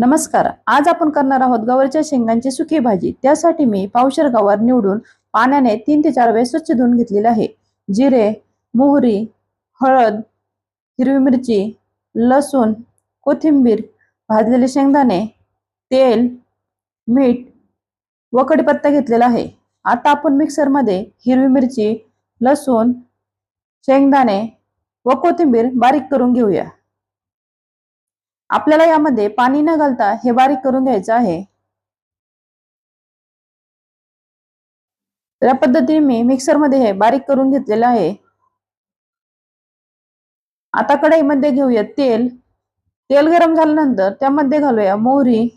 नमस्कार. आज आपण करणार आहोत गवारच्या शेंगांची सुकी भाजी. त्यासाठी मी पावशर गवार निवडून पाण्याने तीन ते चार वेळेस स्वच्छ धुवून घेतलेले आहे. जिरे मोहरी हळद हिरवी मिरची लसूण कोथिंबीर भाजलेले शेंगदाणे तेल मीठ व कडीपत्ता घेतलेला आहे. आता आपण मिक्सरमध्ये हिरवी मिरची लसूण शेंगदाणे व कोथिंबीर बारीक करून घेऊया. आपल्याला यामध्ये पाणी न घालता हे बारीक करून घ्यायचं आहे. या पद्धतीने मी मिक्सरमध्ये हे बारीक करून घेतलेलं आहे. आता कढईमध्ये घेऊया तेल. तेल गरम झाल्यानंतर त्यामध्ये घालूया मोहरी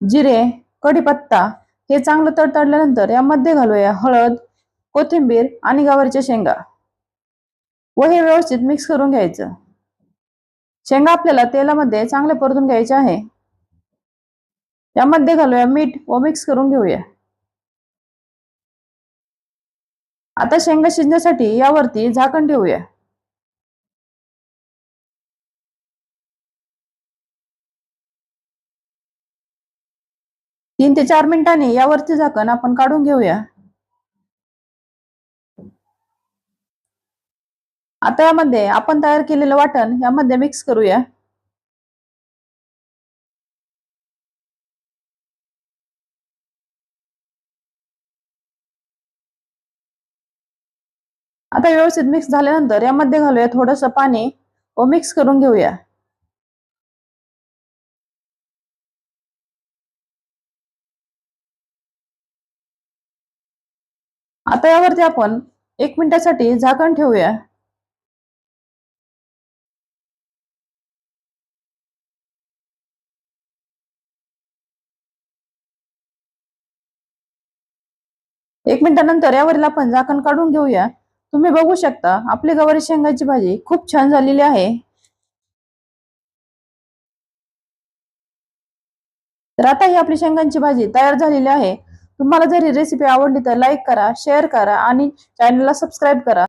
जिरे कढीपत्ता. हे चांगलं तडतडल्यानंतर यामध्ये घालूया हळद कोथिंबीर आणि गवारीच्या शेंगा. व हे व्यवस्थित मिक्स करून घ्यायचं. शेंगा आपल्याला तेलामध्ये चांगले परतून घ्यायचे आहे. यामध्ये घालूया मीठ व मिक्स करून घेऊया. आता शेंगा शिजण्यासाठी यावरती झाकण ठेवूया. तीन ते चार मिनिटांनी यावरती झाकण आपण काढून घेऊया. आता यामध्ये आपण तयार केलेलं वाटण यामध्ये मिक्स करूया. आता व्यवस्थित मिक्स झाल्यानंतर यामध्ये घालूया थोडस पाणी व मिक्स करून घेऊया. आता यावरती आपण एक मिनिटासाठी झाकण ठेवूया. एक मिनिटानंतर यावरील आपण झाकण काढून घेऊया. तुम्ही बघू शकता आपली गवारी शेंगाची भाजी खूप छान झालेली आहे. तर आता ही आपली शेंगांची भाजी तयार झालेली आहे. तुम्हाला जरी रेसिपी आवडली तर लाईक करा शेअर करा आणि चॅनलला सबस्क्राईब करा.